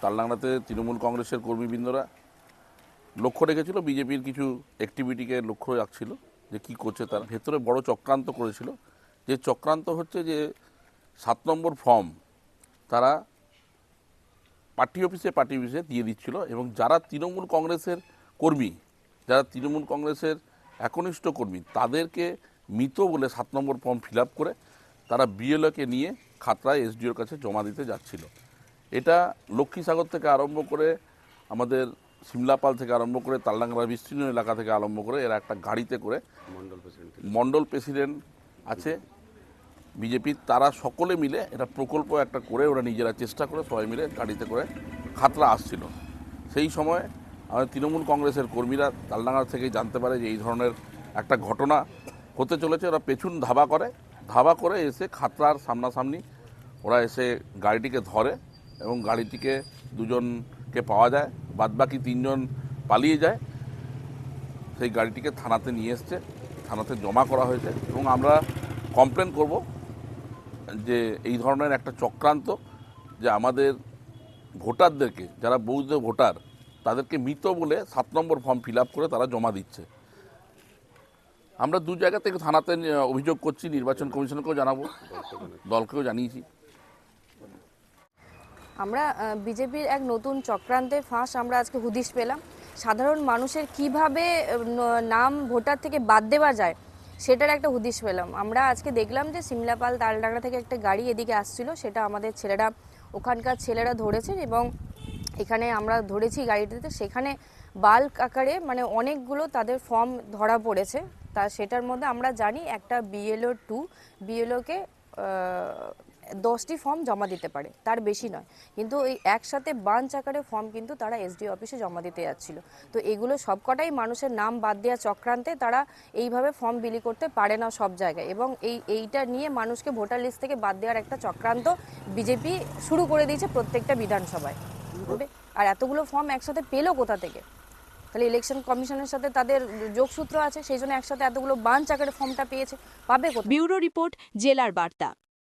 সেটাতে তৃণমূল কংগ্রেসের কর্মীবৃন্দরা লক্ষ্য রেখেছিল, বিজেপির কিছু অ্যাক্টিভিটিকে লক্ষ্য রাখছিল যে কি করছে তার। ভেতরে বড় চক্রান্ত করেছিল, যে চক্রান্ত হচ্ছে যে সাত নম্বর ফর্ম তারা পার্টি অফিসে পার্টি অফিসে দিয়ে দিচ্ছিল এবং যারা তৃণমূল কংগ্রেসের কর্মী, যারা তৃণমূল কংগ্রেসের একনিষ্ঠ কর্মী, তাদেরকে মৃত বলে সাত নম্বর ফর্ম ফিল করে তারা বিএলওকে নিয়ে খাতড়ায় এসডিওর কাছে জমা দিতে যাচ্ছিল। এটা লক্ষ্মীসাগর থেকে আরম্ভ করে আমাদের সিমলাপাল থেকে আরম্ভ করে তালডাঙ্গা বিস্তীর্ণ এলাকা থেকে আরম্ভ করে এরা একটা গাড়িতে করে মণ্ডল প্রেসিডেন্ট আছে বিজেপির তারা সকলে মিলে এটা প্রকল্প একটা করে ওরা নিজেরা চেষ্টা করে সবাই মিলে গাড়িতে করে খাতরা আসছিল। সেই সময় আমাদের তৃণমূল কংগ্রেসের কর্মীরা তালডাঙ্গা থেকে জানতে পারে যে এই ধরনের একটা ঘটনা হতে চলেছে ওরা পেছন ধাবা করে ধাবা করে এসে খাতরার সামনাসামনি ওরা এসে গাড়িটিকে ধরে এবং গাড়িটিকে দুজনকে পাওয়া যায়, বাদবাকি তিনজন পালিয়ে যায়। সেই গাড়িটিকে থানাতে নিয়ে এসছে, থানাতে জমা করা হয়েছে এবং আমরা কমপ্লেন করব যে এই ধরনের একটা চক্রান্ত, যে আমাদের ভোটারদেরকে, যারা বৌদ্ধ ভোটার, তাদেরকে মৃত বলে সাত নম্বর ফর্ম ফিল করে তারা জমা দিচ্ছে। আমরা দু জায়গা থেকে থানাতে অভিযোগ করছি, নির্বাচন কমিশনকেও জানাব, দলকেও জানিয়েছি। আমরা বিজেপির এক নতুন চক্রান্তের ফাঁস আমরা আজকে হুদিশ পেলাম। সাধারণ মানুষের কীভাবে নাম ভোটার থেকে বাদ দেওয়া যায়, সেটার একটা হুদিশ পেলাম। আমরা আজকে দেখলাম যে সিমলাপাল তালডাংরা থেকে একটা গাড়ি এদিকে আসছিল, সেটা আমাদের ছেলেরা, ওখানকার ছেলেরা ধরেছে এবং এখানে আমরা ধরেছি গাড়িটিতে। সেখানে বাল্ক আকারে মানে অনেকগুলো তাদের ফর্ম ধরা পড়েছে। তা সেটার মধ্যে আমরা জানি একটা বিএলও টু বিএলওকে দশটি ফর্ম জমা দিতে পারে, তার বেশি নয়। কিন্তু এই একসাথে বাঞ্চ আকারে ফর্ম কিন্তু তারা এসডি অফিসে জমা দিতে যাচ্ছিল। তো এগুলো সবকটাই মানুষের নাম বাদ দেওয়া চক্রান্তে তারা এইভাবে ফর্ম বিলি করতে পারে না সব জায়গায়। এবং এই, এইটা নিয়ে মানুষকে ভোটার লিস্ট থেকে বাদ দেওয়ার একটা চক্রান্ত বিজেপি শুরু করে দিয়েছে প্রত্যেকটা বিধানসভায়? আর এতগুলো ফর্ম একসাথে পেল কোথা থেকে? তাহলে ইলেকশন কমিশনের সাথে তাদের যোগসূত্র আছে, সেই জন্য একসাথে এতগুলো বাঞ্চ আকারে ফর্মটা পেয়েছে। পাবে ব্যুরো রিপোর্ট, জেলার বার্তা।